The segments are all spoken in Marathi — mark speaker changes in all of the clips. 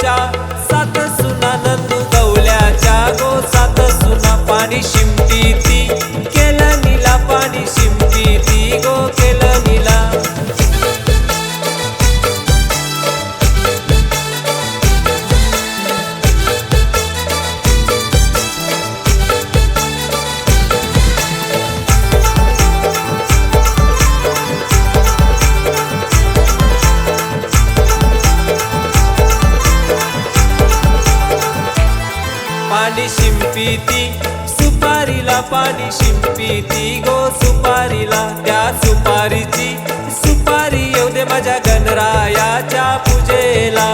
Speaker 1: চাচা पाणी शिंपिती सुपारीला पाणी शिंपिती. गो सुपारीला त्या सुपारीची सुपारी येऊ दे माझ्या गणरायाच्या पूजेला.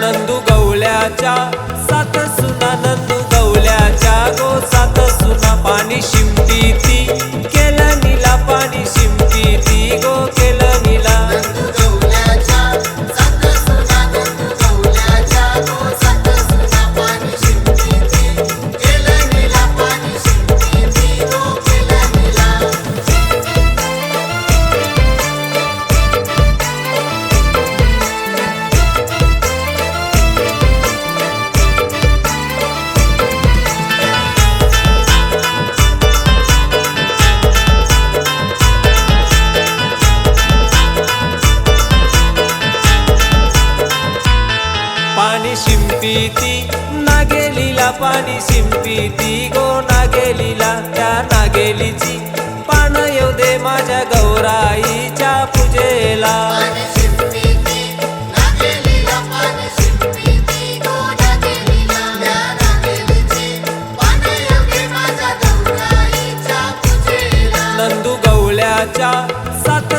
Speaker 1: नंदू गवळ्याच्या शिंपीती नागेलीला पाणी शिंपीती गो नागेलीला त्या नागेलीची. पान येऊ दे माझ्या गौराईच्या पूजेला. नंदू गवळ्याच्या सात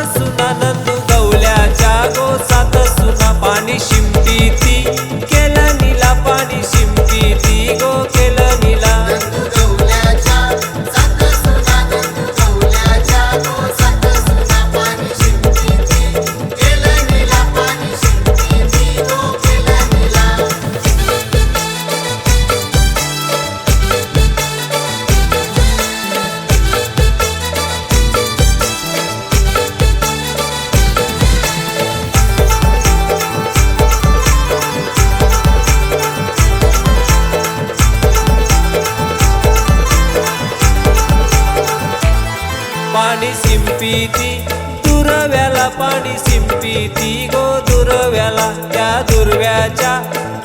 Speaker 1: शिंपीती दुरव्याला पाणी शिंपीती गो दुरव्याला त्या दुर्व्याच्या.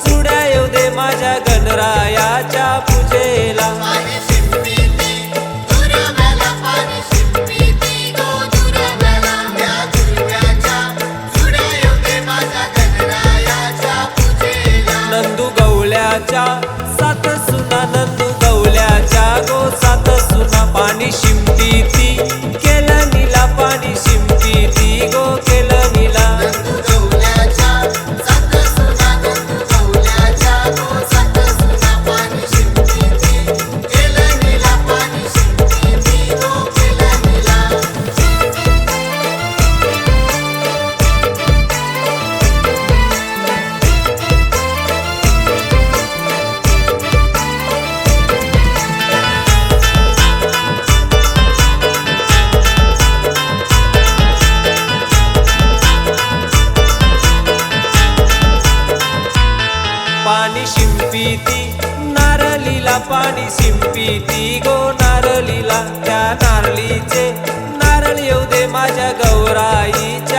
Speaker 1: चुड्या येऊ दे माझ्या गणरायाच्या पूजेला.
Speaker 2: पाणी शिंपी ती गो नारळीला त्या नारळीचे नारळ येऊ दे माझ्या
Speaker 1: गौराईचे.